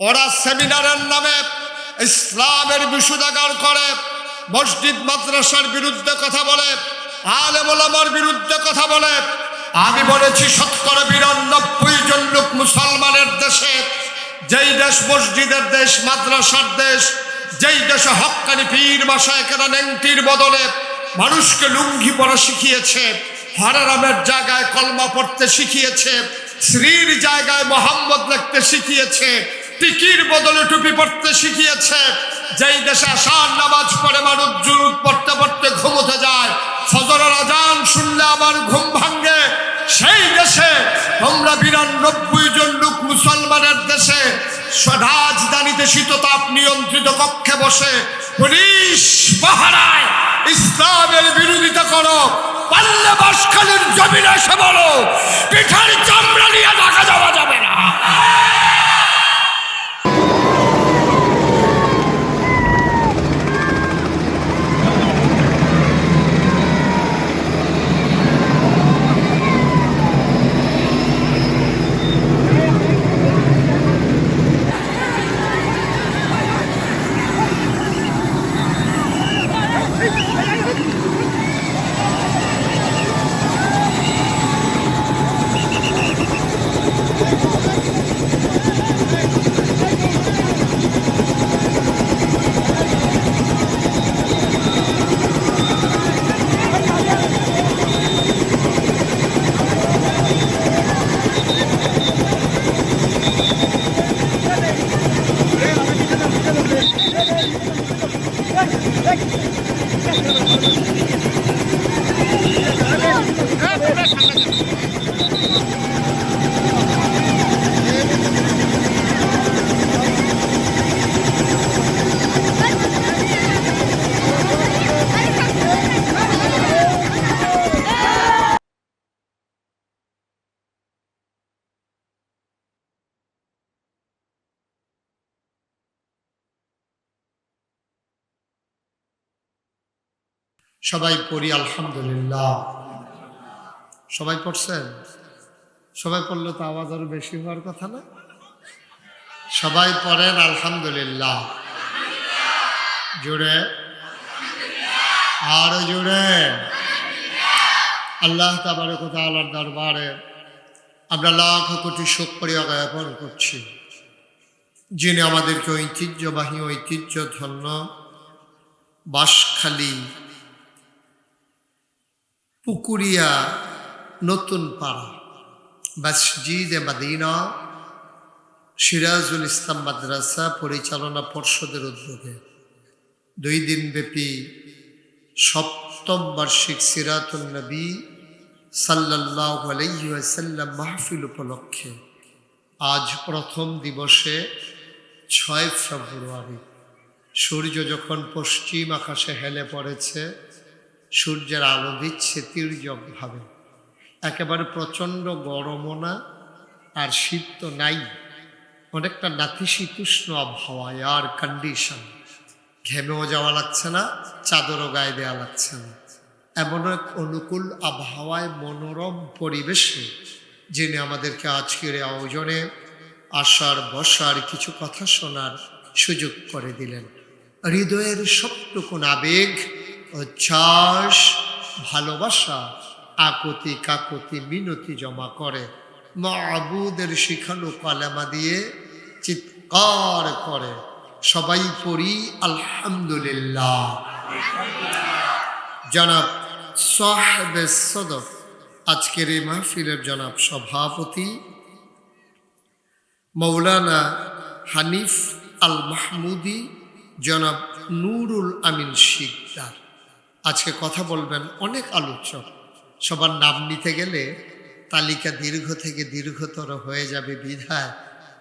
ওরা সেমিনারের নামে ইসলামের বিশুদাগার করে, মসজিদ মাদ্রাসার বিরুদ্ধে কথা বলে আলেমার বিরুদ্ধে কথা বলে। আমি বলেছি, শতকরা বিরানব্বই জন লোক মুসলমানের দেশে, যেই দেশ মসজিদের দেশ, মাদ্রাসার দেশ, যেই দেশে হক্কানি পীর বাসায় কেনা নেংটির বদলে মানুষকে লুঙ্গি পরা শিখিয়েছে হরারামের জায়গায় কলমা পড়তে শিখিয়েছে শ্রীর জায়গায় মোহাম্মদ লিখতে শিখিয়েছে টিকির বদলে টুপি পড়তে শিখিয়েছে। যেই দেশে আসার নামাজ পড়ে মানুষ জুরুদ পড়তে পড়তে ঘুমোতে যায়, ফজরের আজান শুনলে আমার ঘুম ভাঙ্গে সেই দেশে তোমরা বিরানব্বই জন লোক মুসলমানের দেশে রাজধানীতে শীততাপ নিয়ন্ত্রিত কক্ষে বসে পুলিশ পাহারায় ইসলামের বিরোধিতা করো, পাল্লে বাসখালীর জমিনে এসে বলো পিঠার চামড়া নিয়ে ঢাকা যাওয়া যাবে না সবাই পড়ি আলহামদুলিল্লাহ। সবাই পড়ছেন? সবাই পড়লে তো আওয়াজ আরও বেশি হওয়ার কথা না? সবাই পড়েন, আলহামদুলিল্লাহ। জুড়ে? আরও জুড়ে? আল্লাহ তাবারক তাআলার দরবারে আমরা লাখ কোটি শুকরিয়া জ্ঞাপন করছি। যিনি আমাদেরকে ঐতিহ্যবাহী ঐতিহ্য ধন্য বাঁশখালী পুকুরিয়া নতুন পাড়া। মসজিদে মাদিনা, সিরাজুল ইসলাম মাদ্রাসা পরিচালনা পর্ষদের উদ্যোগে। দুই দিনব্যাপী সপ্তম বার্ষিক সিরাতুল নবী সাল্লাহ আলাইসাল্লাম মাহফিল উপলক্ষে আজ প্রথম দিবসে ছয় ফেব্রুয়ারি। সূর্য যখন পশ্চিম আকাশে হেলে পড়েছে, সূর্যের আলো দিচ্ছে তীর্যকভাবে একেবারে প্রচণ্ড গরমও না, আর শীত তো নাই। অনেকটা নাতিশীতোষ্ণ আবহাওয়া আর কন্ডিশন ঘেমেও যাওয়া লাগছে না, চাদরও গায়ে দেওয়া লাগছে না। এমন এক অনুকূল আবহাওয়ায় মনোরম পরিবেশে, যিনি আমাদেরকে আজকের আয়োজনে আসার বসার কিছু কথা শোনার সুযোগ করে দিলেন। হৃদয়ের সবটুকুন আবেগ, উচ্ছ্বাস, ভালোবাসা আকতি কাকতি মিনতি জমা করে। মাবুদের শিখানো কালেমা দিয়ে চিৎকার করে। সবাই পড়ি আলহামদুলিল্লাহ। জনাব সাহেবে সদর আজকের এই মাহফিলের জনাব সভাপতি মৌলানা হানিফ আল মাহমুদি জনাব নুরুল আমিন শিকদার। আজকে কথা বলবেন অনেক আলোচক। সবার নাম নিতে গেলে তালিকা দীর্ঘ থেকে দীর্ঘতর হয়ে যাবে বিধায়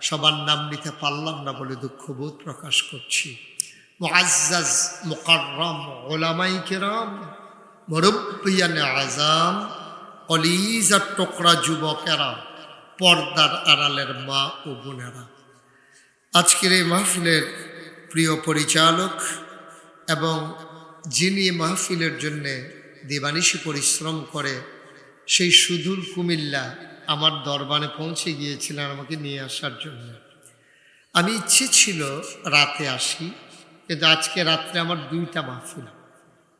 সবার নাম নিতে পারলাম না বলে দুঃখবোধ প্রকাশ করছি। মুআজ্জাজ মুকাররম ওলামাই কেরাম, মুরব্বিয়ান আজাম অলিজার টোকরা যুবকেরা, পর্দার আড়ালের মা ও বোনেরা। আজকের এই মাহফিলের প্রিয় পরিচালক এবং যিনি মাহফিলের জন্যে দিবানিশি পরিশ্রম করে, সেই সুদূর কুমিল্লা আমার দরবারে পৌঁছে গিয়েছিলেন আমাকে নিয়ে আসার জন্য। আমি ইচ্ছে ছিল রাতে আসি, কিন্তু আজকে রাত্রে আমার দুইটা মাহফিল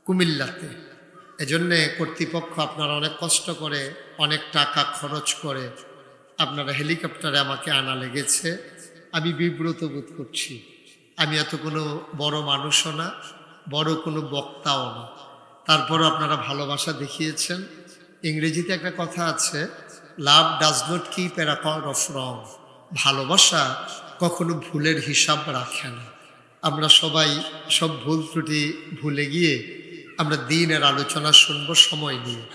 কুমিল্লাতে। এজন্যে কর্তৃপক্ষ আপনারা অনেক কষ্ট করে, অনেক টাকা খরচ করে আপনারা হেলিকপ্টারে আমাকে আনা লেগেছে। আমি বিব্রত বোধ করছি। আমি এত কোনো বড় মানুষও না, বড় কোনো বক্তাও না। তারপরও আপনারা ভালোবাসা দেখিয়েছেন। ইংরেজিতে একটা কথা আছে love does not keep a record of wrong ভালোবাসা কখনো ভুলের হিসাব রাখে না। আমরা সবাই সব ভুল ত্রুটি ভুলে গিয়ে আমরা দিনের আলোচনা শুনব সময় নিয়ে।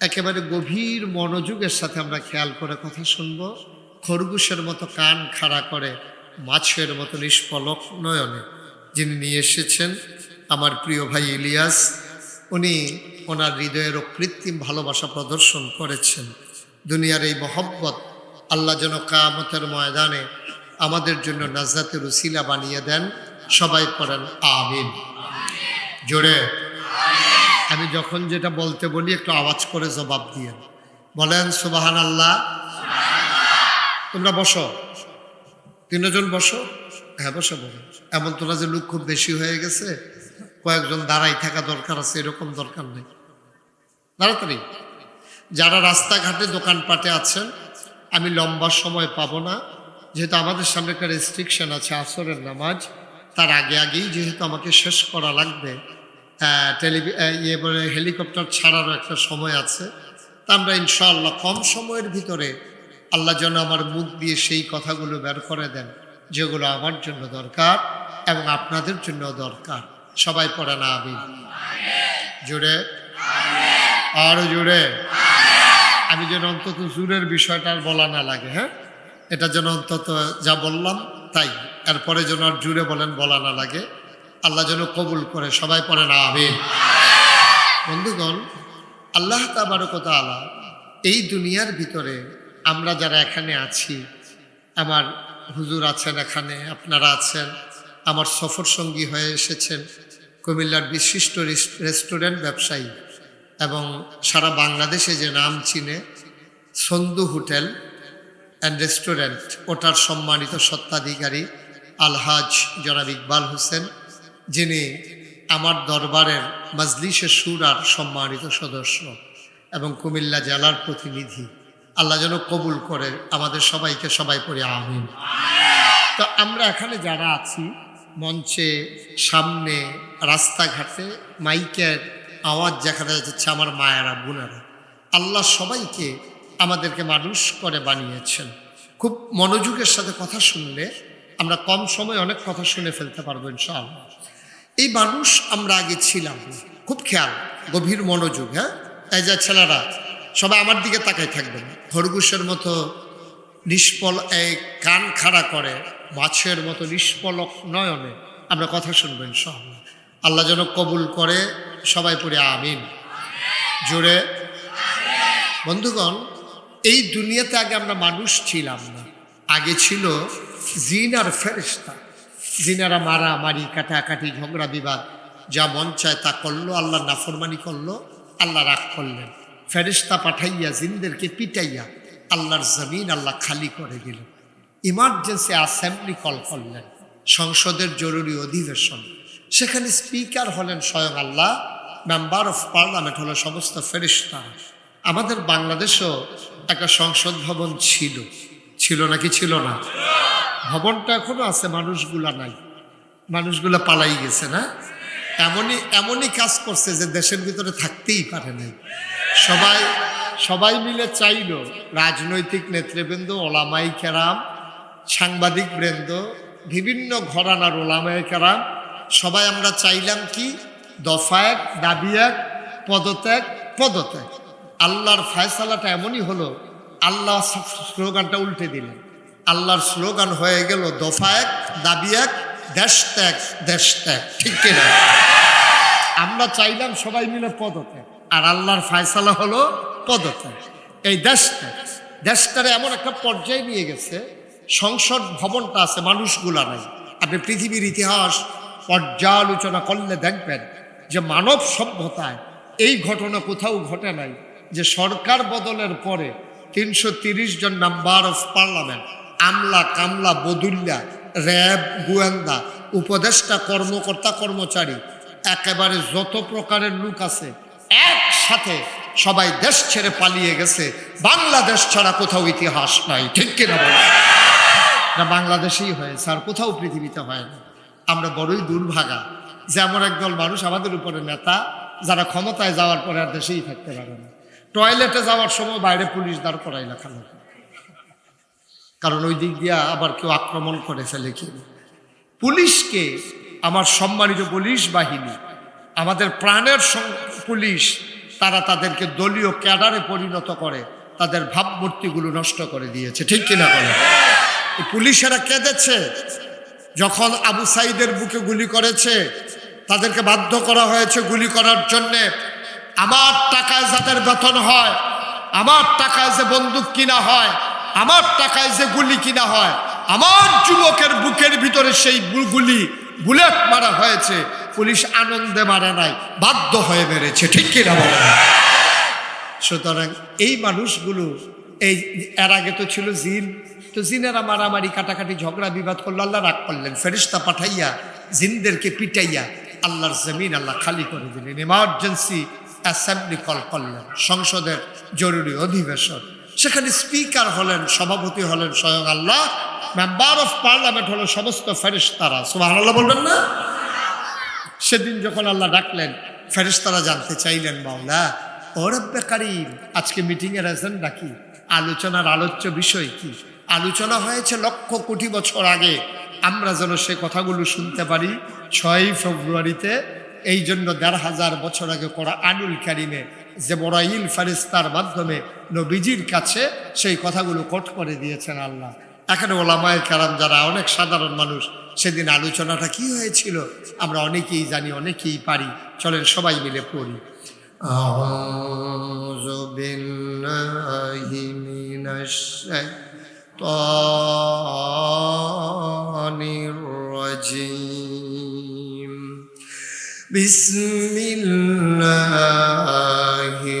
একেবারে গভীর মনোযোগের সাথে আমরা খেয়াল করে কথা শুনব। খরগোশের মতো কান খাড়া করে মাছের মতো নিষ্পলক নয়নে। যিনি নিয়ে এসেছেন আমার প্রিয় ভাই ইলিয়াস উনি ওনার হৃদয়ের কৃত্রিম ভালোবাসা প্রদর্শন করেছেন। দুনিয়ার এই মহব্বত আল্লাহ যেন কামতের ময়দানে আমাদের জন্য নাজাতের উসিলা বানিয়ে দেন। সবাই পড়েন, আমিন। জোরে। আমি যখন যেটা বলতে বলি, একটু আওয়াজ করে জবাব দিয়ে বলেন সুবাহান আল্লাহ তোমরা বসো। তিনজন বসো? হ্যাঁ বসো বলো এমন তোরা যে লোক খুব বেশি হয়ে গেছে। কয়েকজন দাঁড়াই থাকা দরকার আছে, এরকম দরকার নেই। তাড়াতাড়ি। যারা রাস্তাঘাটে দোকানপাটে আছেন, আমি লম্বা সময় পাবো না। যেহেতু আমাদের সামনে একটা রেস্ট্রিকশন আছে, আসরের নামাজ, তার আগে আগেই যেহেতু আমাকে শেষ করা লাগবে টেলিভি ইয়ে বলে হেলিকপ্টার ছাড়ারও একটা সময় আছে, তা আমরা ইনশাআল্লাহ কম সময়ের ভিতরে আল্লাহ যেন আমার মুখ দিয়ে সেই কথাগুলো বের করে দেন, যেগুলো আমার জন্য দরকার এবং আপনাদের জন্য দরকার। সবাই পড়ে না আমি জুড়ে আরও জুড়ে আমি যেন অন্তত জুরের বিষয়টা আর বলা না লাগে হ্যাঁ? এটা যেন অন্তত যা বললাম তাই, এরপরে যেন আর জুড়ে বলেন, বলা না লাগে। আল্লাহ যেন কবুল করে, সবাই পড়ে না আমিন। বন্ধুগণ, আল্লাহ তাবারকত আলা এই দুনিয়ার ভিতরে আমরা যারা এখানে আছি, আমার হুজুর আছেন এখানে, আপনারা আছেন, আমার সফর সঙ্গী হয়ে এসেছেন কুমিল্লার বিশিষ্ট রেস- রেস্টুরেন্ট ব্যবসায়ী এবং সারা বাংলাদেশে যে নাম চিনে সন্দু হোটেল অ্যান্ড রেস্টুরেন্ট, ওটার সম্মানিত সত্ত্বাধিকারী আলহাজ জনাব ইকবাল হোসেন, যিনি আমার দরবারের মাজলিসের সুরার সম্মানিত সদস্য এবং কুমিল্লা জেলার প্রতিনিধি। আল্লাহ যেন কবুল করে আমাদের সবাইকে সবাই পড়ে, আমিন। তো আমরা এখানে যারা আছি মঞ্চে, সামনে, রাস্তাঘাটে মাইকের আওয়াজ যেখানে যাচ্ছে আমার মায়েরা, বোনেরা। আল্লাহ সবাইকে আমাদেরকে মানুষ করে বানিয়েছেন। খুব মনোযোগের সাথে কথা শুনলে আমরা কম সময় অনেক কথা শুনে ফেলতে পারব ইনশাআল্লাহ। এই মানুষ আমরা আগে ছিলাম। খুব খেয়াল, গভীর মনোযোগ হ্যাঁ? এই যা ছেলেরা, সবাই আমার দিকে তাকাই থাকবেন। খরগোশের মতো নিষ্ফল, এই কান খাড়া করে মাছের মতো নিষ্পলক নয়নে আমরা কথা শুনবেন সব আল্লাহ যেন কবুল করে, সবাই পড়ে আমিন। জোরে? বন্ধুগণ, এই দুনিয়াতে আগে আমরা মানুষ ছিলাম না। আগে ছিল জিন আর ফেরিস্তা জিনারা মারা মারি কাটাকাটি, ঝগড়া, বিবাদ। যা মন চায় তা করল, আল্লাহ নাফরমানি করল, আল্লাহ রাগ করলেন। ফেরিস্তা পাঠাইয়া জিনদেরকে পিটাইয়া আল্লাহর জমিন আল্লাহ খালি করে দিল ইমার্জেন্সি অ্যাসেম্বলি কল করলেন, সংসদের জরুরি অধিবেশন। সেখানে স্পিকার হলেন স্বয়ং আল্লাহ, মেম্বার অফ পার্লামেন্ট হলো সমস্ত ফেরিস্তা আমাদের বাংলাদেশেও একটা সংসদ ভবন ছিল। ছিল নাকি ছিল না? ভবনটা এখনও আছে, মানুষগুলা নাই। মানুষগুলা পালাই গেছে না? এমনই এমনই কাজ করছে যে দেশের ভিতরে থাকতেই পারে নাই। সবাই সবাই মিলে চাইল, রাজনৈতিক নেতৃবৃন্দ, ওলামাই কেরাম সাংবাদিক বৃন্দ, বিভিন্ন ঘরানার ওলামাই কেরাম সবাই আমরা চাইলাম কি? দফা এক, দাবি এক, পদত্যাগ পদত্যাগ। আল্লাহর ফায়সালাটা এমনই হলো, আল্লাহ স্লোগানটা উল্টে দিলেন। আল্লাহর স্লোগান হয়ে গেল দফা এক, দাবি এক, দেশ ত্যাগ দেশ ত্যাগ। ঠিক কিনা? আমরা চাইলাম সবাই মিলে পদত্যাগ। আর আল্লাহর ফায়সালা হলো পদত্যাগ। এই দেশটা দেশটারে এমন একটা পর্যায়ে নিয়ে গেছে সংসদ ভবনটা আছে, মানুষগুলা নাই। আপনি পৃথিবীর ইতিহাস পর্যালোচনা করলে দেখবেন যে মানব সভ্যতায় এই ঘটনা কোথাও ঘটে নাই, যে সরকার বদলের পরে তিনশো তিরিশ জন মেম্বার অফ পার্লামেন্ট, আমলা, কামলা বদুল্লা র্যাব, গোয়েন্দা, উপদেষ্টা, কর্মকর্তা, কর্মচারী, একেবারে যত প্রকারের লোক আছে, একসাথে সবাই দেশ ছেড়ে পালিয়ে গেছে। বাংলাদেশ ছাড়া কোথাও ইতিহাস নাই, ঠিক কিনা বলে না বাংলাদেশেই হয়েছে আর কোথাও পৃথিবীতে হয় না। আমরা বড়ই দুর্ভাগা। যে এমন একদল মানুষ আমাদের উপরে নেতা, যারা ক্ষমতায় যাওয়ার পরে আর দেশেই থাকতে পারে না। টয়লেটে যাওয়ার সময় বাইরে পুলিশ দাঁড় করাই লেখালেখি কারণ ওই দিক দিয়ে আবার কেউ আক্রমণ করে ফেলে কি? পুলিশকে আমার সম্মানিত পুলিশ বাহিনী, আমাদের প্রাণের পুলিশ, তারা তাদেরকে দলীয় ক্যাডারে পরিণত করে, তাদের ভাবমূর্তিগুলো নষ্ট করে দিয়েছে। ঠিক কিনা করে পুলিশেরা কেঁদেছে। যখন আবু সাইদের বুকে গুলি করেছে, তাদেরকে বাধ্য করা হয়েছে গুলি করার জন্যে। আমার টাকায় যাদের বেতন হয়, আমার টাকায় যে বন্দুক কিনা হয়, আমার টাকায় যে গুলি কিনা হয়, আমার যুবকের বুকের ভিতরে সেই গুলি, বুলেট মারা হয়েছে। পুলিশ আনন্দে মারা নাই, বাধ্য হয়ে মেরেছে। ঠিক কিনা বলে সুতরাং এই মানুষগুলো, এই, এর আগে তো ছিল জিন তো জিনেরা মারামারি, কাটাকাটি, ঝগড়া, বিবাদ করল, আল্লাহ রাগ করলেন। ফেরিস্তা পাঠাইয়া, জিনদেরকে পিটাইয়া আল্লাহর জমিন আল্লাহ খালি করে দিলেন। এমার্জেন্সি অ্যাসেম্বলি কল করলেন, সংসদের জরুরি অধিবেশন। সেখানে স্পিকার হলেন, সভাপতি হলেন স্বয়ং আল্লাহ। মেম্বার অফ পার্লামেন্ট হলো সমস্ত ফেরিস্তারা সুবাহ আল্লাহ বলবেন না? সেদিন যখন আল্লাহ ডাকলেন, ফেরেশতারা জানতে চাইলেন, মাওলা, ও রব্বে কারিম, আজকে মিটিংয়ের এজেন্ডা কি? আলোচনার আলোচ্য বিষয় কি? আলোচনা হয়েছে লক্ষ কোটি বছর আগে আমরা যেন সে কথাগুলো শুনতে পারি ছয়ই ফেব্রুয়ারিতে এই জন্য দেড় হাজার বছর আগে করা আনুল কারিমে যে বড়াইল ফারিস্তার মাধ্যমে নবীজির কাছে সেই কথাগুলো কোট করে দিয়েছেন আল্লাহ এখানে ওলামায় কারাম যারা অনেক সাধারণ মানুষ সেদিন আলোচনাটা কি হয়েছিল আমরা অনেকেই জানি অনেকেই পারি চলেন সবাই মিলে পড়ি أعوذ بالله من الشيطان الرجيم بسم الله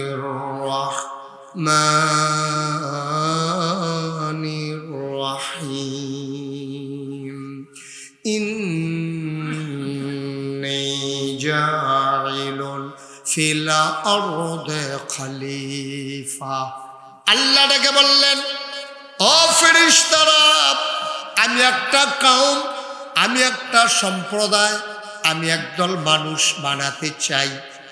الرحمن الرحيم إني جاعل في الأرض خليفة আল্লাহ ডেকে বললেন আমি একটা কাউম, আমি একটা সম্প্রদায়, আমি একদল মানুষ বানাতে চাই।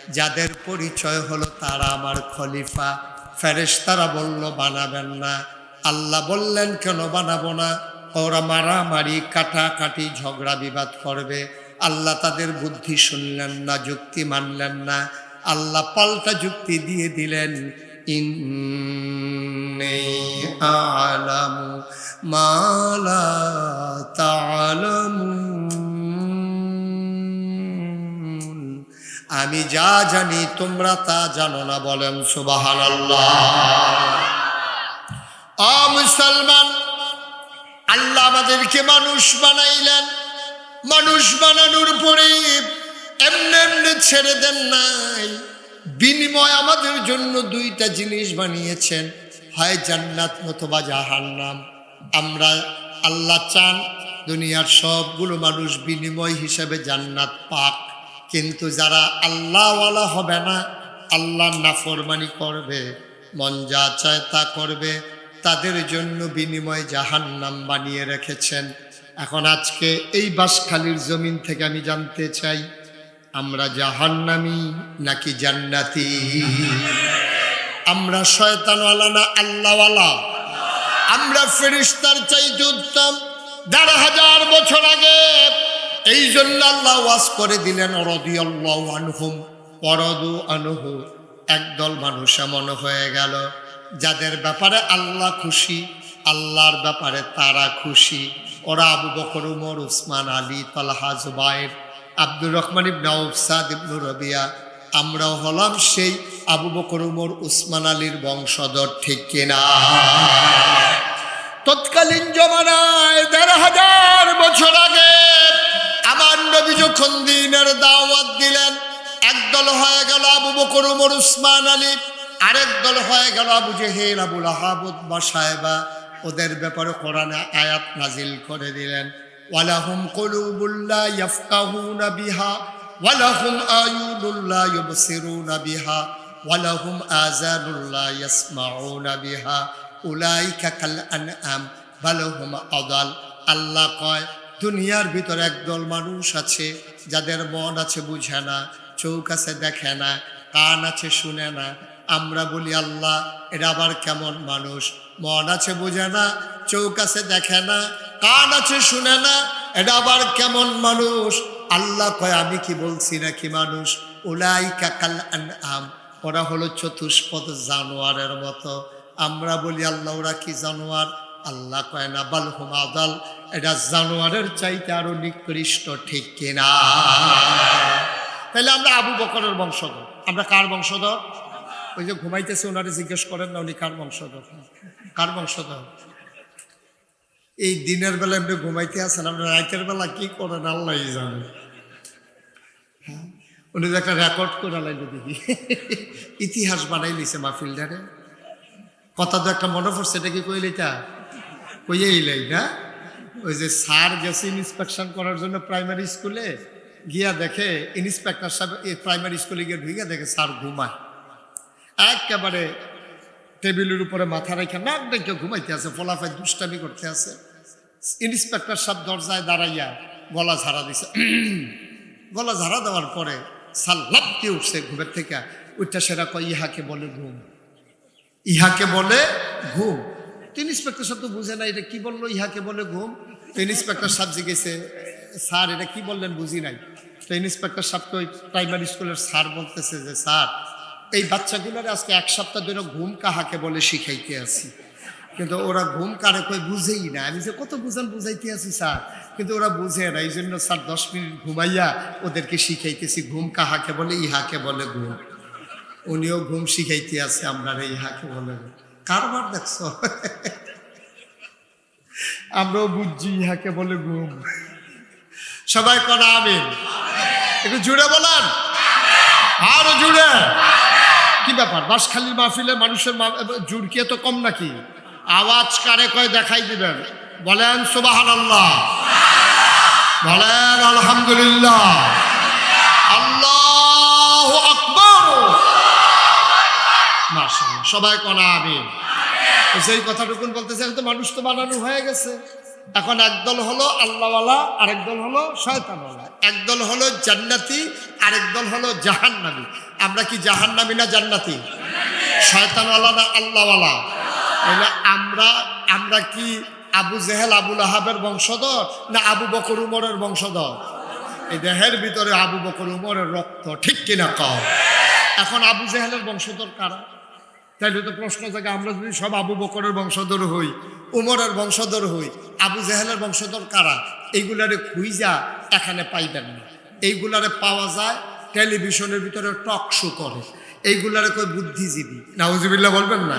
যাদের পরিচয় হলো তারা আমার খলিফা। ফেরেশতারা বলল, বানাবেন না। আল্লাহ বললেন, কেন বানাবো না? ওরা মারামারি, কাটাকাটি, ঝগড়া বিবাদ করবে। আল্লাহ তাদের বুদ্ধি শুনলেন না, যুক্তি মানলেন না। আল্লাহ পাল্টা যুক্তি দিয়ে দিলেন। ইন্নী আলামু মালা তালামুন আমি যা জানি তোমরা তা জানো না বলেন সুবাহান মুসলমান, আল্লাহ আমাদেরকে মানুষ বানাইলেন। মানুষ বানানোর পরে এমনি এমনি ছেড়ে দেন নাই। বিনিময় আমাদের জন্য দুইটা জিনিস বানিয়েছেন। হয় জান্নাত নতুবা জাহান্নাম। আমরা আল্লাহ চান, দুনিয়ার সবগুলো মানুষ বিনিময় হিসেবে জান্নাত পাক। কিন্তু যারা আল্লাহওয়ালা হবে না, আল্লাহ নাফরমানি করবে, মন যা চায় তা করবে। তাদের জন্য বিনিময় জাহান্নাম বানিয়ে রেখেছেন। এখন আজকে এই বাসখালির জমিন থেকে আমি জানতে চাই আমরা জাহান্নামি নাকি জান্নাতি? আমরা শয়তানওয়ালা না আল্লাহওয়ালা? আমরা ফেরিস্তার চাইতে উত্তম। দেড় হাজার বছর আগে এই জন্য আল্লাহ ওয়াজ করে দিলেন, রদিয়াল্লাহু আনহুম। পরদু আনহু। একদল মানুষ এমন হয়ে গেল, যাদের ব্যাপারে আল্লাহ খুশি, আল্লাহর ব্যাপারে তারা খুশি। ওরা আবু বকর, উমর, উসমান, আলী, তালহা, জুবাইর আব্দুর রহমান ইবনে আউফ, সাদ ইবনু রবিয়া। আমরাও হলাম সেই আবু বকর, উমর, উসমান আলীর বংশধর, ঠিক কিনা? তৎকালীন জমানায় দেড় হাজার বছর আগে আমার নবী যখন দিনের দাওয়াত দিলেন, একদল হয়ে গেল আবু বকর, উমর, উসমান আলী, আরেক দল হয়ে গেল আবু জেহেল, আবুল আহাবুদ বা সাহেবা। ওদের ব্যাপারে কোরআনে আয়াত নাজিল করে দিলেন। ওয়ালাহুম কলুবুল্লা ইয়াফকাহুনা বিহা, ওয়ালাহুম আয়ুনুল্লা ইউবসিরুনা বিহা, ওয়ালাহুম আযানুল্লা ইয়াসমাউনা বিহা। উলাইকা কাল আনআম, বালহুম আদাল। আল্লাহ কয়, দুনিয়ার ভিতরে একদল মানুষ আছে, যাদের মন আছে বুঝে না চৌক আছে দেখে না, কান আছে শুনে না। আমরা বলি, আল্লাহ এটা আবার কেমন মানুষ? মন আছে বুঝে না চৌক আছে দেখে না কান আছে শুনে না, এটা আবার কেমন মানুষ? আল্লাহ কয়, আমি কি বলছি নাকি মানুষ? ওলাই কাকাল আম ওরা হলো চতুষ্পদ জানোয়ারের মতো। আমরা বলি, আল্লাহ, ওরা কি জানোয়ার? আল্লাহ কয় না, বাল হুমাদাল এটা জানোয়ারের চাইতে আরও নিকৃষ্ট, ঠিক কিনা তাহলে আমরা আবু বকরের বংশধর। আমরা কার বংশধর? ওই যে ঘুমাইতেছে, ওনারে জিজ্ঞেস করেন না উনি কার বংশধর? কার বংশধর? এই দিনের বেলা এমনি ঘুমাইতে আছেন আপনার রাতের বেলা কি করেন? আল্লাহ জানে। হ্যাঁ? উনি তো একটা রেকর্ড করে লাইলো দেখি। ইতিহাস বানাই লিছে মাহফিলটারে। কথা তো একটা মনে পড়ছে, এটা কি কইলে তা কইয়ে ইলাই না? ওই যে স্যার গেছে ইন্সপেকশন করার জন্য প্রাইমারি স্কুলে গিয়া দেখে ইন্সপেক্টর সাহেব, এই প্রাইমারি স্কুলে গিয়ে ঢুকে দেখে স্যার ঘুমায়। একেবারে টেবিলের উপরে মাথা রেখে নাক ডেকে ঘুমাইতে আছে ফলাফাই দুষ্টামি করতে আছে। ইন্সপেক্টর সাহেব দরজায় দাঁড়াইয়া গলা ঝাড়া দিছে। গলা ঝাড়া দেওয়ার পরে সাল লাপতে উঠছে ঘুমের থেকে। ওইটা সেরা কয়, ইহাকে বলে ঘুম। ইহাকে বলে ঘুম। তো ইন্সপেক্টর সাহেব তো বুঝে না এটা কি বলল, ইহাকে বলে ঘুম। তো ইন্সপেক্টর সাহেব জিজ্ঞেসে, স্যার, এটা কি বললেন, বুঝি নাই? তো ইন্সপেক্টর সাহেবকে ওই প্রাইমারি স্কুলের স্যার বলতেছে যে, স্যার এই বাচ্চাগুলোর আজকে এক সপ্তাহ ধরে ঘুম কাহাকে বলে শিখাইতে আছি। কিন্তু ওরা ঘুম কারে কই বুঝেই না। আমি যে কত বুঝান বুঝাইতে আছি, স্যার। কিন্তু ওরা বুঝে না এই জন্য স্যার দশ মিনিট ঘুমাইয়া ওদেরকে শিখাইতেছি ঘুম কাহাকে বলে, ইহাকে বলে ঘুম। উনিও ঘুম শিখাইতে আছে আমরা ইহাকে বলে কারবার দেখছ? আমরাও বুঝছি ইহাকে বলে ঘুম। সবাই করা আমিন। একটু জুড়ে বলেন। আরও জুড়ে। কি ব্যাপার? বাসখালীর মাহফিলে মানুষের জুড়কিয়ে তো কম নাকি? আওয়াজ কারে কয় দেখাই দিবেন? বলেন সুবাহান আল্লাহ বলেন, আলহামদুলিল্লাহ। আল্লাহ আকবর। মাশাআল্লাহ, সবাই কনা আমিন। সেই কথাটুকুন বলতেছে এখন তো মানুষ তো বানানো হয়ে গেছে। এখন একদল হলো আল্লাহওয়ালা আরেক দল হলো শয়তানওয়ালা। একদল হলো জান্নাতি, আরেক দল হলো জাহান্নামী। আমরা কি জাহান্নামী না জান্নাতি? শয়তানওয়ালা না আল্লাহওয়ালা। তাহলে আমরা আমরা কি আবু জেহেল আবুল আহাবের বংশধর না আবু বকর উমরের বংশধর? এই দেহের ভিতরে আবু বকর উমরের রক্ত, ঠিক কিনা কও? এখন আবু জেহেলের বংশধর কারা? তাইলে তো প্রশ্ন থাকে আমরা যদি সব আবু বকরের বংশধর হই, উমরের বংশধর হই, আবু জেহেলের বংশধর কারা? এইগুলারে খুঁজা এখানে পাইবেন না। এইগুলারে পাওয়া যায় টেলিভিশনের ভিতরে টক শো করে। এইগুলারে কই বুদ্ধিজীবী। নাউজিবিল্লা বলবেন না?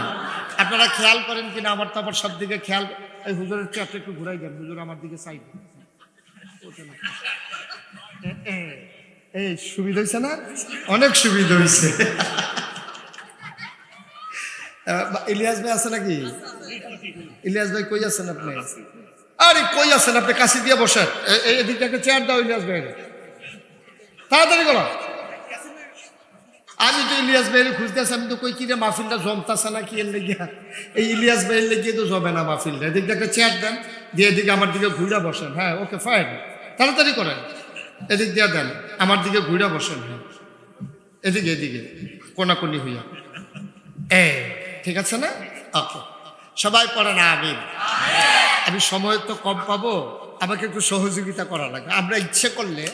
আপনারা খেয়াল করেন কিনা, আমার তো আবার সব দিকে খেয়াল। এই হুজুরের চেয়ারটা একটু ঘুরাই দেন, হুজুর আমার দিকে চাই এই সুবিধা হয়েছে না? অনেক সুবিধা হয়েছে ইলিয়াস ভাই আছে নাকি? ইলিয়াস ভাই কই আছেন আপনি? আরে কই আছেন? আপনি কাশি দিয়ে বসেন। এই এদিকটাকে চেয়ার দাও ইলিয়াস ভাই। তাড়াতাড়ি করো। আমি তো ইলিয়াস ভাইয়ের খুঁজতেছি আমি তো কই কিরে মাহফিলটা জমতাছে না কি এর লেগিয়া এই ইলিয়াস ভাইয়ের লেগিয়ে তো জমে না মাহফিলটা। এদিকটাকে চেয়ার দেন দিয়ে এদিকে আমার দিকে ঘুরে বসেন। হ্যাঁ ওকে ফাইন তাড়াতাড়ি করেন। এদিক দিয়ে দেন আমার দিকে ঘুরে বসেন। হ্যাঁ। এদিকে এদিকে কোনাকুনি হইয়া। এ ঠিক আছে না? ওকে। সবাই পড়ে না আমি সময় তো কম পাবো, আমাকে একটু সহযোগিতা করা লাগে। আমরা ইচ্ছে করলে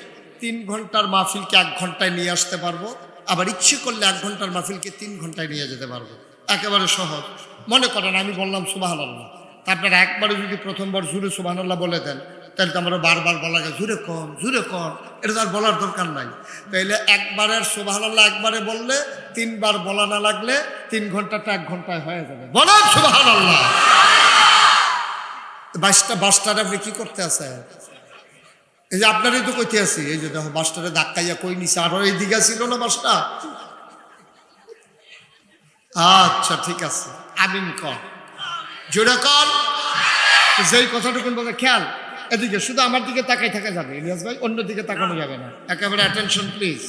তিন ঘণ্টার মাহফিলকে এক ঘন্টায় নিয়ে আসতে পারব, আবার ইচ্ছে করলে এক ঘণ্টার মাহফিলকে তিন ঘন্টায় নিয়ে যেতে পারব। একেবারে সহজ। মনে করেন, আমি বললাম সুবাহান আল্লাহ আপনারা একবারে যদি প্রথমবার জুড়ে সুবাহান আল্লাহ বলে দেন তাহলে তো আমরা বারবার বলা যায় জুড়ে কম জুড়ে কম এটা তো আর বলার দরকার নাই। তাইলে একবারের সুবাহান আল্লাহ একবারে বললে, তিনবার বলা না লাগলে তিন ঘন্টাটা এক ঘন্টায় হয়ে যাবে। বলেন সুবাহান আল্লাহ বাসটা, বাসটার আপনি কি করতে আছে এই যে আপনারই তো কইতে আছি, এই যে দেখো বাসটারে ধাক্কাইয়া কই নিছে? আরও এই দিকে ছিল না বাসটা? আচ্ছা ঠিক আছে। আমিন কর। জোরে কর। যেই কথাটুকুন বলে, খেয়াল। এদিকে শুধু আমার দিকে তাকাই থাকা যাবে, ইলিয়াস ভাই, অন্য দিকে তাকানো যাবে না। একেবারে অ্যাটেনশন প্লিজ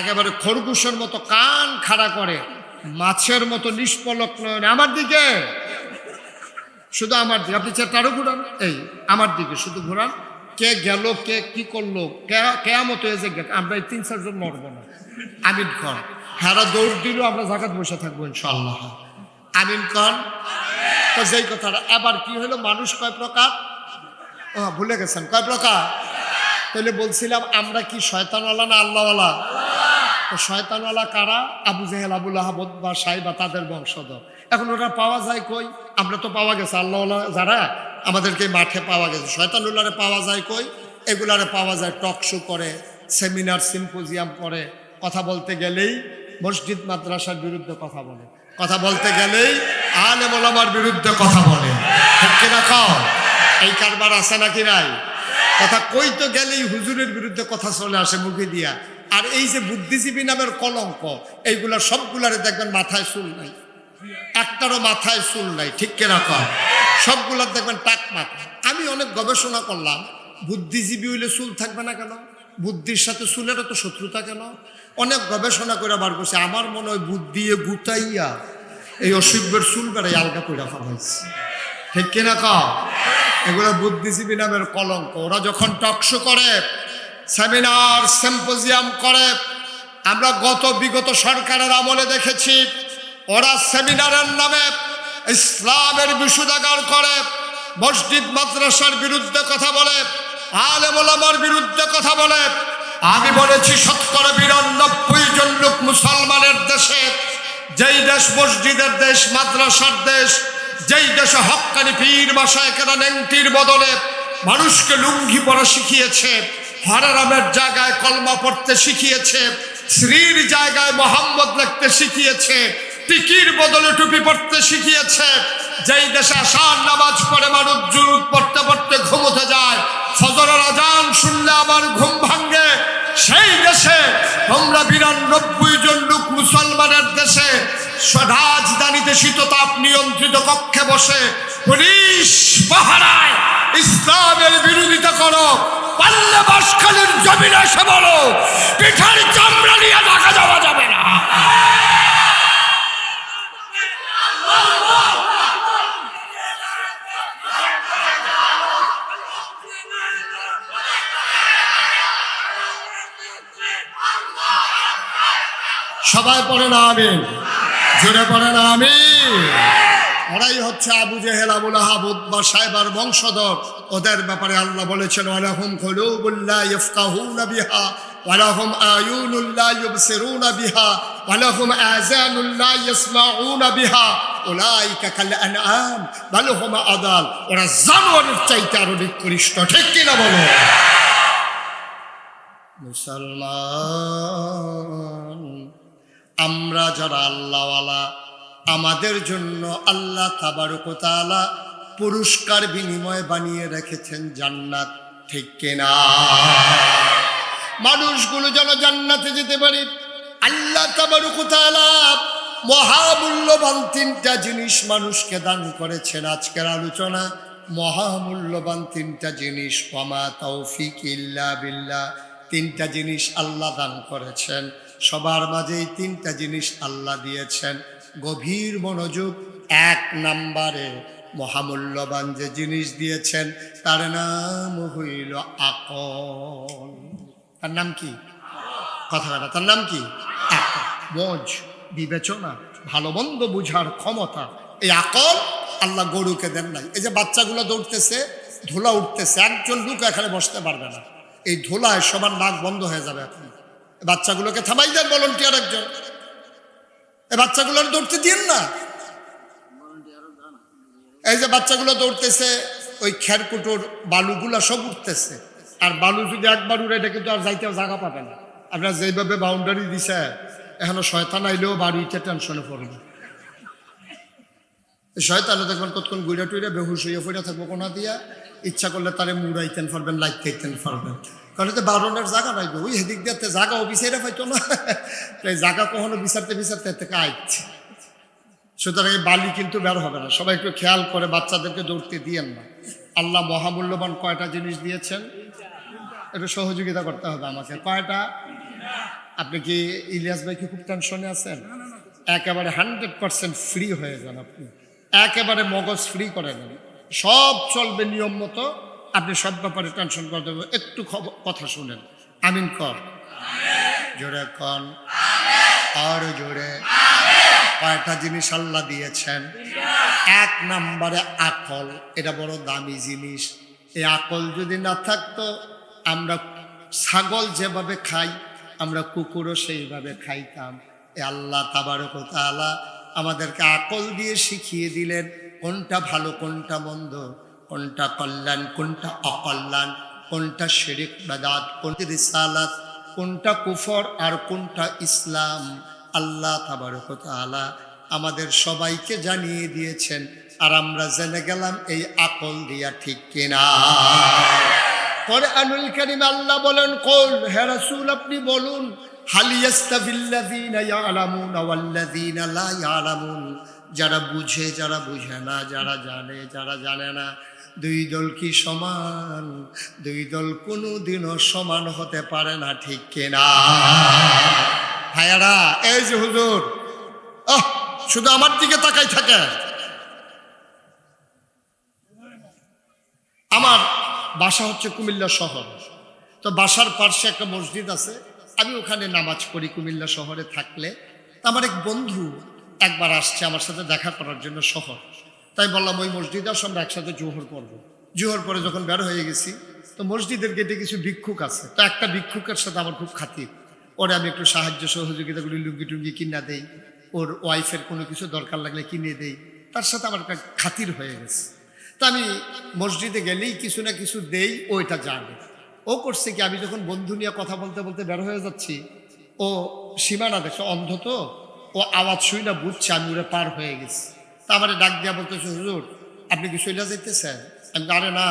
একেবারে খরগোশের মতো কান খাড়া করে, মাছের মতো নিষ্পলক নয়নে। আমার দিকে! শুধু আমার দিকে। আপনি চারটারও ঘুরান? এই, আমার দিকে শুধু ঘুরান। কে গেল, কে কি করল কেয়ামত হয়ে গেট আমরা এই তিন, চারজন মরবো না। আমিন খান। হেরা দৌড় দিল, আমরা জাকাত বসে থাকব ইনশাল্লাহ আমিন খান। তো যেই কথাটা আবার কি হলো? মানুষ কয় প্রকার? ও ভুলে গেছেন। কয় প্রকার? তাহলে বলছিলাম, আমরা কি শয়তানওয়ালা না আল্লাহওয়ালা? তো শয়তানওয়ালা কারা? আবু জেহেল আবুল আহমদ বা সাই বা তাদের বংশধর। এখন ওটা পাওয়া যায় কই? আমরা তো পাওয়া গেছে আল্লাহওয়ালা যারা, আমাদেরকে মাঠে পাওয়া গেছে। শয়তানুল্লারে পাওয়া যায় কই? এগুলারে পাওয়া যায় টক শো করে, সেমিনার, সিম্পোজিয়াম করে। কথা বলতে গেলেই মসজিদ, মাদ্রাসার বিরুদ্ধে কথা বলে। কথা বলতে গেলেই আলে মোলামার বিরুদ্ধে কথা বলে। ঠিক কিনা খাও এই কারবার আছে নাকি নাই? কথা কই তো গেলেই হুজুরের বিরুদ্ধে কথা চলে আসে মুখে দিয়া। আর এই যে বুদ্ধিজীবী নামের কলঙ্ক, এইগুলা সবগুলারে দেখবেন মাথায় চুল নাই। একটারও মাথায় চুল নাই, ঠিক কেনা কর সবগুলার দেখবেন টাক মাথা। আমি অনেক গবেষণা করলাম, বুদ্ধিজীবী হইলে চুল থাকবে না কেন? বুদ্ধির সাথে চুলেরও তো শত্রুতা কেন? অনেক গবেষণা করে বার করছে, আমার মনে হয় বুদ্ধি এ গুতাইয়া এই অসুখের চুল বেড়াই আলগা করে ফেলাইছে। ঠিক কিনা ক এগুলো বুদ্ধিজীবী নামের কলঙ্ক। ওরা যখন টকশো করে, সেমিনার, সিম্পোজিয়াম করে, আমরা গত বিগত সরকারের আমলে দেখেছি, ওরা সেমিনারের নামে ইসলামের বিশুদাগার করে, মসজিদ মাদ্রাসার বিরুদ্ধে কথা বলে আলেমার বিরুদ্ধে কথা বলে। আমি বলেছি, শতকরা বিরানব্বই জন লোক মুসলমানের দেশে, যেই দেশ মসজিদের দেশ, মাদ্রাসার দেশ যেই দেশে হক্কানি পীর বাসায় কেনা নেংটির বদলে মানুষকে লুঙ্গি পরা শিখিয়েছে, হরারামের জায়গায় কলমা পড়তে শিখিয়েছে শ্রীর জায়গায় মোহাম্মদ লিখতে শিখিয়েছে, টিকির বদলে টুপি পড়তে শিখিয়েছে। যেই দেশে আসার নামাজ পড়ে মানুষ জুরুদ পড়তে পড়তে ঘুমোতে যায়, ফজরের আজান শুনলে আমার ঘুম ভাঙ্গে সেই দেশে তোমরা বিরানব্বই জন লোক মুসলমানের দেশে রাজধানীতে শীততাপ নিয়ন্ত্রিত কক্ষে বসে পুলিশ পাহারায় ইসলামের বিরোধিতা করো। পাল্লে বাসখালীর এসে বলো, পিঠার চামড়া নিয়ে ঢাকা যাওয়া যাবে না। সবাই পড়ে না আমি জোরে পড়ে না আমি ওরাই হচ্ছে আবু জেহেল আবুল আহাবুদ বা সাহেবার বংশধর। ওদের ব্যাপারে আল্লাহ বলেছেন, ওয়ালাহুম কুলুবুল্লাহ ইফকাহুনা বিহা, ওয়ালাহুম আয়ুনুল্লাহ ইউবসিরুনা বিহা, ওয়ালাহুম আযানুল্লাহ ইয়াসমাউনা বিহা। উলাইকা কাল আনআম বাল হুম আদাল। ওরা জানোয়ারের চাইতে আরও নিকৃষ্ট, ঠিক কিনা বলো? মুসলমান আমরা যারা আল্লাহওয়ালা, আমাদের জন্য আল্লাহ তাবারকতালা পুরস্কার বিনিময় বানিয়ে রেখেছেন জান্নাত, ঠিক কিনা মানুষগুলো যেন জান্নাতে যেতে পারে। আল্লাহ তাবারকতালা মহামূল্যবান তিনটা জিনিস মানুষকে দান করেছেন আজকের আলোচনা। মহামূল্যবান তিনটা জিনিস ওমা তৌফিক ইল্লা বিল্লাহ। তিনটা জিনিস আল্লাহ দান করেছেন। সবার মাঝে এই তিনটা জিনিস আল্লাহ দিয়েছেন। গভীর মনোযোগ, এক নাম্বারে মহামূল্যবান যে জিনিস দিয়েছেন, তার নাম হইল আকল। তার নাম কি? কথা কথা তার নাম কি? বোঝ, বিবেচনা, ভালো মন্দ বুঝার ক্ষমতা। এই আকল আল্লাহ গরুকে দেন নাই। এই যে বাচ্চাগুলো দৌড়তেছে, ধুলা উঠতেছে, একজন লোক এখানে বসতে পারবে না। এই ধুলায় সবার নাক বন্ধ হয়ে যাবে এখন। বাচ্চাগুলোকে থামাই দেন ভলন্টিয়ার একজন। এই বাচ্চাগুলোর দৌড়তে দিন না। এই যে বাচ্চাগুলো দৌড়তেছে, ওই খেরকুটোর বালুগুলা সব উঠতেছে। আর বালু যদি একবার উড়ে, এটা কিন্তু আর যাইতে জায়গা পাবে না। আপনার যেইভাবে বাউন্ডারি দিছে, এখনও শয়তান আইলেও বাড়িতে টেনশনে পড়বে। এই শয়তানে দেখবেন কতক্ষণ গুড়া টুইরা বেহুশ হইয়া পড়ে থাকব কোনা দিয়া। ইচ্ছা করলে তারে মুড়াইতেন পারবেন লাইট খাইতেন পারবেন। কারণ এতে বারণের জায়গা নাই ওই হেদিক দিয়ে জায়গাও বিচারে পাইতো না। তো এই জায়গা কখনো বিচারতে বিচারতে থেকে আইচ্ছে সুতরাং এই বালি কিন্তু বের হবে না। সবাই একটু খেয়াল করে বাচ্চাদেরকে দৌড়তে দিয়েন না। আল্লাহ মহামূল্যবান কয়টা জিনিস দিয়েছেন? একটু সহযোগিতা করতে হবে আমাকে। কয়টা? আপনি কি ইলিয়াস ভাই কি খুব টেনশনে আছেন? একেবারে হান্ড্রেড পার্সেন্ট ফ্রি হয়ে যান আপনি। একেবারে মগজ ফ্রি করে নেন সব চলবে নিয়ম মতো। আপনি সব ব্যাপারে টেনশন করতে হবে। একটু কথা শুনেন। আমিন কর। জোরে কন। আর জোরে। কয়টা জিনিস আল্লাহ দিয়েছেন। এক নম্বরে আকল। এটা বড় দামি জিনিস। এই আকল যদি না থাকতো, আমরা ছাগল যেভাবে খাই, আমরা কুকুরও সেইভাবে খাইতাম। এ আল্লাহ তাবারক তাআলা আমাদেরকে আকল দিয়ে শিখিয়ে দিলেন, কোনটা ভালো, কোনটা মন্দ। কোনটা কল্যাণ, কোনটা অকল্যাণ, কোনটা শেরিক বাদাত, কোনটি রিসালাত, কোনটা কুফর আর কোনটা ইসলাম। আল্লাহ তাবারক তাআলা আমাদের সবাইকে জানিয়ে দিয়েছেন, আর আমরা জেনে গেলাম এই আকল দিয়া ঠিক কিনা। পরে আনুল করিম আল্লাহ বলেন, কোল, হে রাসূল, আপনি বলুন যারা বুঝে যারা বুঝে না, যারা জানে যারা জানে না দুই দল কি সমান? দুই দল কোনো দিনও সমান হতে পারে না, ঠিক কিনা? ভাইয়ারা, এই যে হুজুর, আহ, শুধু আমার দিকে তাকাই থাকে। আমার বাসা হচ্ছে কুমিল্লা শহর। তো বাসার পার্শ্বে একটা মসজিদ আছে, আমি ওখানে নামাজ পড়ি কুমিল্লা শহরে থাকলে। আমার এক বন্ধু একবার আসছে আমার সাথে দেখা করার জন্য শহর। তাই বললাম, ওই মসজিদে আসো, আমরা একসাথে জোহর করব। জোহর পরে যখন বের হয়ে গেছি, তো মসজিদের গেটে কিছু ভিক্ষুক আছে। তো একটা ভিক্ষুকের সাথে আমার খুব খাতির ওরে, আমি একটু সাহায্য সহযোগিতাগুলি লুঙ্গি টুঙ্গি কিনা দেই। ওর ওয়াইফের কোনো কিছু দরকার লাগলে কিনে দেই। তার সাথে আমার একটা খাতির হয়ে গেছে। তা আমি মসজিদে গেলেই কিছু না কিছু দেই, ওইটা জানে। ও করছে কি, আমি যখন বন্ধু নিয়ে কথা বলতে বলতে বের হয়ে যাচ্ছি, ও সীমানা দেখছে, অন্ধ তো, ও আওয়াজ শুই না বুঝছে আমি ওরা পার হয়ে গেছি। তা আমার ডাক দিয়া বলতেছে, হুজুর, আপনি কি সইলা যাইতেছেন? আমি আরে না,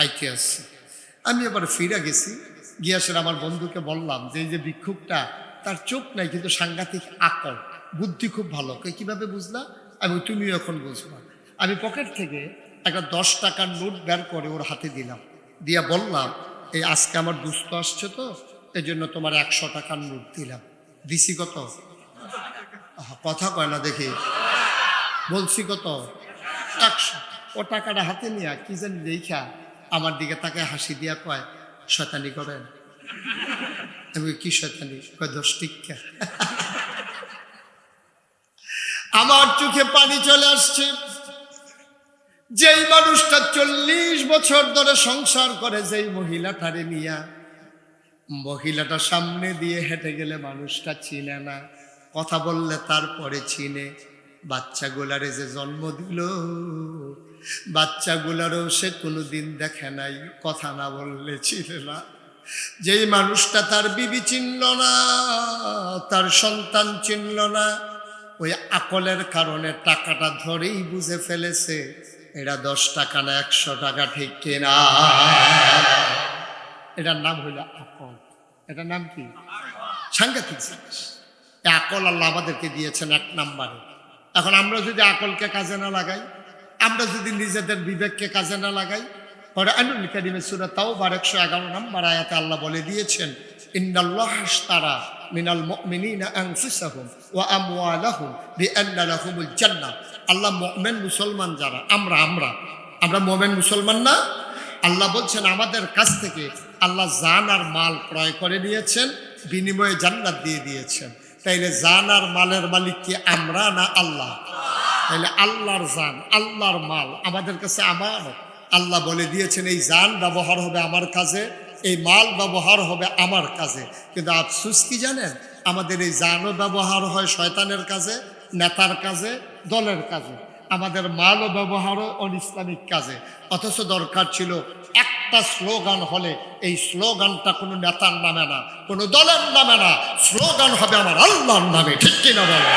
আইতে আসছি। আমি এবার ফিরে গেছি গিয়াসের আমার বন্ধুকে বললাম যে, এই যে ভিক্ষুকটা, তার চোখ নাই কিন্তু সাংঘাতিক আকল, বুদ্ধি খুব ভালো। কীভাবে বুঝলা? আমি তুমিও এখন বুঝবা। আমি পকেট থেকে একটা দশ টাকার নোট বের করে ওর হাতে দিলাম। দিয়া বললাম, এই আজকে আমার দুস্থ আসছে তো এই জন্য তোমার একশো টাকার নোট দিলাম। দিছি কত? কথা কয় না দেখি। বলছি কত একশো ও টাকাটা হাতে নিয়ে কি জানি দেখা আমার দিকে তাকে হাসি দিয়া কয়, শয়তানি করেন? আমি কি শয়তানি? কয় দশ টিকা আমার চোখে পানি চলে আসছে। যেই মানুষটা চল্লিশ বছর ধরে সংসার করে, যেই মহিলাটারে নিয়া মহিলাটা সামনে দিয়ে হেঁটে গেলে মানুষটা চিনে না। কথা বললে তারপরে চিনে। বাচ্চাগুলারে যে জন্ম দিল, বাচ্চাগুলারও সে কোনো দিন দেখে নাই, কথা না বললে চিনে না। যেই মানুষটা তার বিবি চিনল না, তার সন্তান চিনল না, ওই আকলের কারণে টাকাটা ধরেই বুঝে ফেলেছে এটা দশ টাকা না একশো টাকা ঠিক কেনা। এটার নাম হইল আকল। এটার নাম কি? সাংঘাতিক জিনিস। আকল আল্লাহ আমাদেরকে দিয়েছেন এক নাম্বারে। এখন আমরা যদি আকলকে কাজে না লাগাই, আমরা যদি নিজেদের বিবেককে কাজে না লাগাই পরে আনুল কারিমের সুরা তাও বার একশো এগারো নম্বর আয়াতে আল্লাহ বলে দিয়েছেন, ইন্নাল্লাহ তারা মিনাল মুমিনিনা আনফুসাহুম ওয়া আমওয়ালাহুম বিআন্না লাহুমুল জান্নাহ। আল্লাহ মুমিন মুসলমান যারা, আমরা আমরা। আমরা মুমিন মুসলমান না। আল্লাহ বলছেন, আমাদের কাছ থেকে আল্লাহ জান আর মাল ক্রয় করে নিয়েছেন বিনিময়ে জান্নাত দিয়ে দিয়েছেন। তাইলে জান আর মালের মালিক কি আমরা না আল্লাহ? তাইলে আল্লাহর জান, আল্লাহর মাল আমাদের কাছে আমার। আল্লাহ বলে দিয়েছেন, এই জান ব্যবহার হবে আমার কাজে, এই মাল ব্যবহার হবে আমার কাজে। কিন্তু আফসুস কি জানেন? আমাদের এই জানও ব্যবহার হয় শয়তানের কাজে, নেতার কাজে, দলের কাজে। আমাদের মালও ব্যবহারও অনিসলামিক কাজে। অথচ দরকার ছিল একটা স্লোগান হলে এই স্লোগানটা কোনো নেতার নামে না, কোনো দলের নামে না। স্লোগান হবে আমার আল্লাহর নামে, ঠিক কিনা বলো?